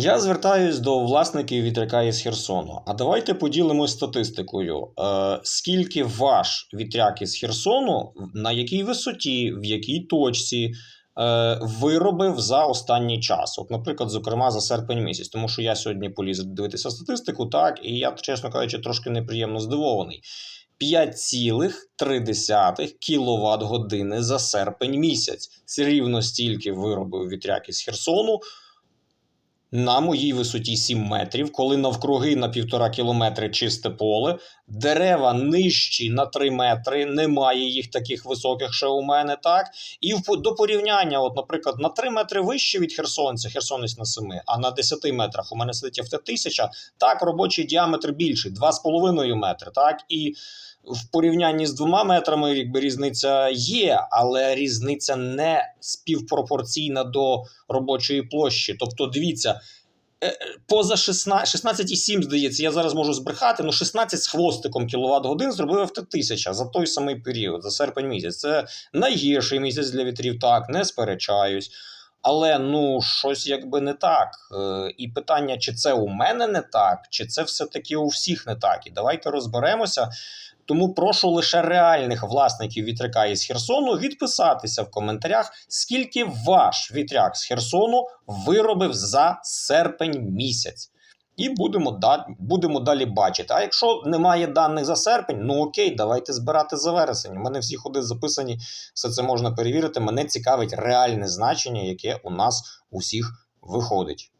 Я звертаюсь до власників вітряка із Херсону. А давайте поділимось статистикою. Е, скільки ваш вітряк із Херсону, на якій висоті, в якій точці е, виробив за останній час? От, наприклад, зокрема, за серпень місяць, тому що я сьогодні поліз дивитися статистику, так, і я, чесно кажучи, трошки неприємно здивований. 5,3 кВт години за серпень місяць. Це рівно стільки виробив вітряк із Херсону на моїй висоті 7 метрів, коли навкруги на півтора кілометри чисте поле, дерева нижчі на 3 метри, немає їх таких високих ще у мене, так? І в, до порівняння, от, наприклад, на 3 метри вище від Херсонця, Херсонець на 7, а на 10 метрах у мене сидить ФТ-1000, так, робочий діаметр більший, 2,5 метри, так? І в порівнянні з двома метрами якби різниця є, але різниця не співпропорційна до робочої площі. Тобто, дивіться, е, поза 16, 16,7, здається, я зараз можу збрехати, ну 16 з хвостиком кіловат годин зробив ФТ-1000 за той самий період, за серпень місяць. Це найгірший місяць для вітрів, так, не сперечаюсь. Але ну щось якби не так. Е, І питання, чи це у мене не так, чи це все-таки у всіх не так. І давайте розберемося. Тому прошу лише реальних власників вітряка із Херсону відписатися в коментарях, скільки ваш вітряк з Херсону виробив за серпень місяць. І будемо, да, будемо далі бачити. А якщо немає даних за серпень, ну окей, давайте збирати за вересень. У мене всі ходи записані, все це можна перевірити. Мене цікавить реальне значення, яке у нас усіх виходить.